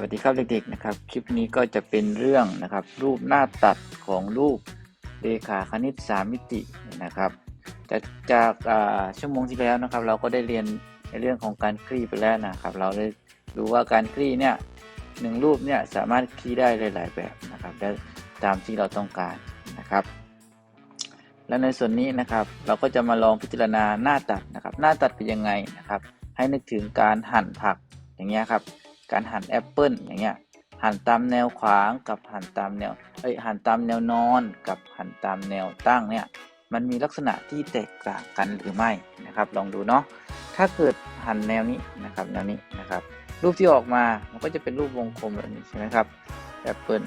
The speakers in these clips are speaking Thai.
วัสดีครับเด็กๆนะครับ คลิปนี้ก็จะเป็นเรื่องนะครับ รูปหน้าตัดของรูปเรขาคณิต3มิตินะครับ จากจากชั่วโมงที่แล้วนะครับ เราก็ได้เรียนในเรื่องของการคลี่ไปแล้วนะครับ เราได้รู้ว่าการคลี่เนี่ยหนึ่งรูปเนี่ยสามารถคลี่ได้หลาย ๆ แบบนะครับได้ตามที่เราต้องการนะครับ และในส่วนนี้นะครับเราก็จะมาลองพิจารณาหน้าตัดนะครับ หน้าตัดเป็นยังไงนะครับ ให้นึกถึงการหั่นผักอย่างเงี้ยครับ การหั่นแอปเปิลอย่างเงี้ยหั่นตามแนวขวางกับหั่นตามแนวเอ้ยหั่นตามแนวนอนกับหั่นตามแนวตั้งเนี่ยมันมีลักษณะที่แตกต่างกันหรือไม่นะครับ ลองดูเนาะถ้าเกิดหั่นแนวนี้นะครับแนวนี้นะครับ รูปที่ออกมามันก็จะเป็นรูปวงกลมแบบนี้ใช่ไหมครับแอปเปิล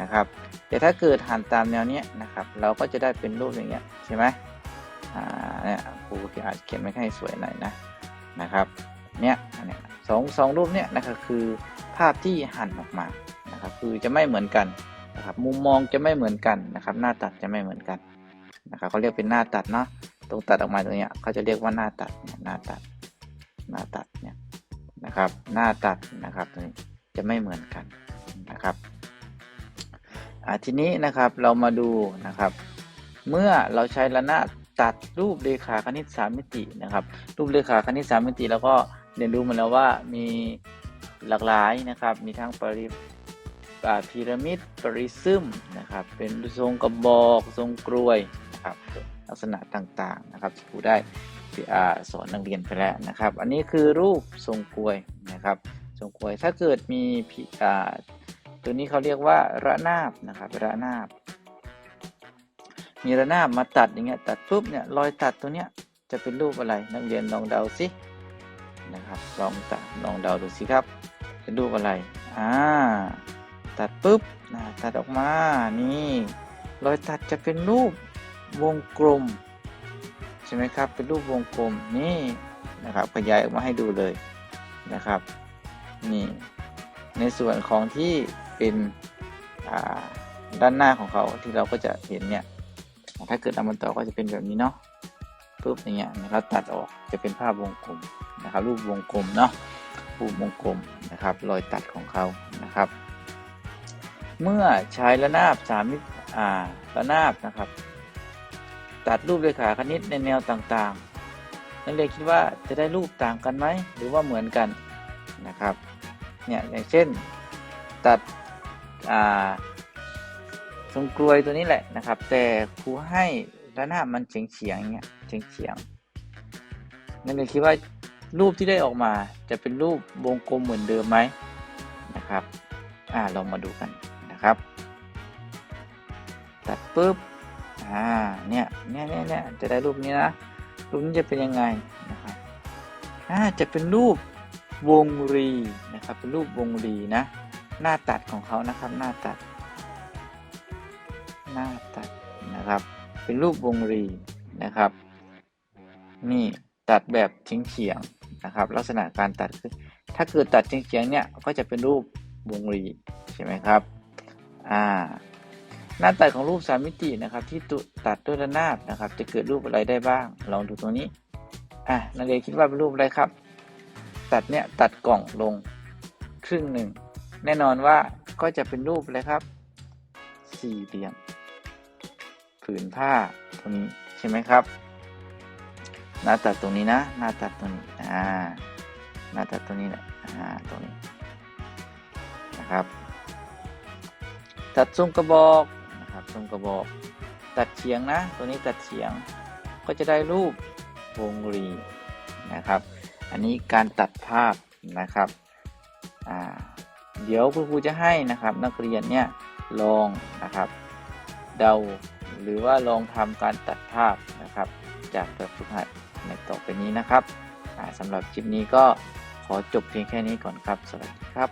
นะครับแต่ถ้าเกิดหั่นตามแนวเนี้ยนะครับ เราก็จะได้เป็นรูปอย่างเงี้ยใช่ไหมอ่าเนี่ยครูอาจเขียนไม่ให้สวยหน่อยนะนะครับ เนี่ยอันเนี้ย สองสองรูปเนี่ยนะครับคือภาพที่หั่นออกมานะครับคือจะไม่เหมือนกันนะครับมุมมองจะไม่เหมือนกันนะครับ หน้าตัดจะไม่เหมือนกันนะครับเขาเรียกเป็นหน้าตัดเนาะตรงตัดออกมาตรงเนี้ยเขาจะเรียกว่าหน้าตัดเนี่ยหน้าตัดหน้าตัดเนี่ยนะครับหน้าตัดนะครับตรงนี้จะไม่เหมือนกันนะครับทีนี้นะครับเรามาดูนะครับ เมื่อเราใช้ระนาดตัดรูปเรขาคณิต3มิตินะครับ รูปเรขาคณิต3มิติแล้วก็ เรียนรู้มาแล้วว่ามีหลากหลายนะครับ มีทั้งปริพีระมิดปริซึมนะครับ เป็นทรงกระบอกทรงกรวยนะครับลักษณะต่างๆนะครับที่ครูได้สอนนักเรียนไปแล้วนะครับ อันนี้คือรูปทรงกรวยนะครับ ทรงกรวยถ้าเกิดมีตัวนี้เขาเรียกว่าระนาบนะครับระนาบ มีระนาบมาตัดอย่างเงี้ยตัดปุ๊บเนี่ยรอยตัดตัวเนี้ยจะเป็นรูปอะไรนักเรียนลองเดาสิ นะครับ ลองตัดลองเดาดูสิครับ เป็นรูปอะไร อ่า ตัดปุ๊บนะตัดออกมา นี่รอยตัดจะเป็นรูปวงกลม ใช่ไหมครับ เป็นรูปวงกลม นี่นะครับ ขยายออกมาให้ดูเลยนะครับ นี่ ในส่วนของที่เป็นด้านหน้าของเขาที่เราก็จะเห็นเนี่ย ถ้าเกิดเอามันต่อก็จะเป็นแบบนี้เนาะปุ๊บอย่างเงี้ยนะครับตัดออกจะเป็นภาพวงกลม นะครับรูปวงกลมเนาะรูปวงกลมนะครับรอยตัดของเขานะครับ เมื่อใช้ระนาบสามิติอ่าระนาบนะครับ ตัดรูปเรขาคณิตในแนวต่างๆ นักเรียนคิดว่าจะได้รูปต่างกันไหมหรือว่าเหมือนกันนะครับเนี่ยอย่างเช่นตัดอ่าทรงกลวยตัวนี้แหละนะครับ แต่ครูให้ระนาบมันเฉียงเฉียงเงี้ยเฉียงเฉียงนั่นเลยคิดว่า รูปที่ได้ออกมาจะเป็นรูปวงกลมเหมือนเดิมไหมนะครับอ่าลองมาดูกันนะครับ ตัดปุ๊บอ่าเนี่ยเนี่ยเนี่ยเนี่ยจะได้รูปนี้นะรูปนี้จะเป็นยังไงนะครับอ่าจะเป็นรูปวงรีนะครับเป็นรูปวงรีนะหน้าตัดของเขานะครับหน้าตัด หน้าตัดนะครับ เป็นรูปวงรีนะครับ นี่ตัดแบบเฉียงเฉียงๆ นะครับ ลักษณะการตัดคือถ้าเกิดตัดเฉียงๆเนี่ยก็จะเป็นรูปวงรีใช่ไหมครับอ่าหน้าตัดของรูปสามมิตินะครับ ที่ตุตัดด้วยระนาบนะครับ จะเกิดรูปอะไรได้บ้าง ลองดูตรงนี้อะนักเรียนคิดว่าเป็นรูปอะไรครับ ตัดเนี่ยตัดกล่องลงครึ่งหนึ่งแน่นอนว่าก็จะเป็นรูปอะไรครับ สี่เหลี่ยมผืนผ้าตรงนี้ใช่ไหมครับ หน้าตัดตรงนี้นะ หน้าตัดตรงนี้อ่าหน้าตัดตรงนี้แหละอ่าตรงนี้นะครับ ตัดทรงกระบอกนะครับทรงกระบอก ตัดเฉียงนะ ตัวนี้ตัดเฉียงก็จะได้รูปวงรีนะครับ อันนี้การตัดภาพนะครับอ่าเดี๋ยวคุณครูจะให้นะครับ นักเรียนเนี่ยลองนะครับ เดาหรือว่าลองทำการตัดภาพนะครับ จากแบบฝึกหัด ในต่อไปนี้นะครับสำหรับคลิปนี้ก็ขอจบเพียงแค่นี้ก่อนครับ สวัสดีครับ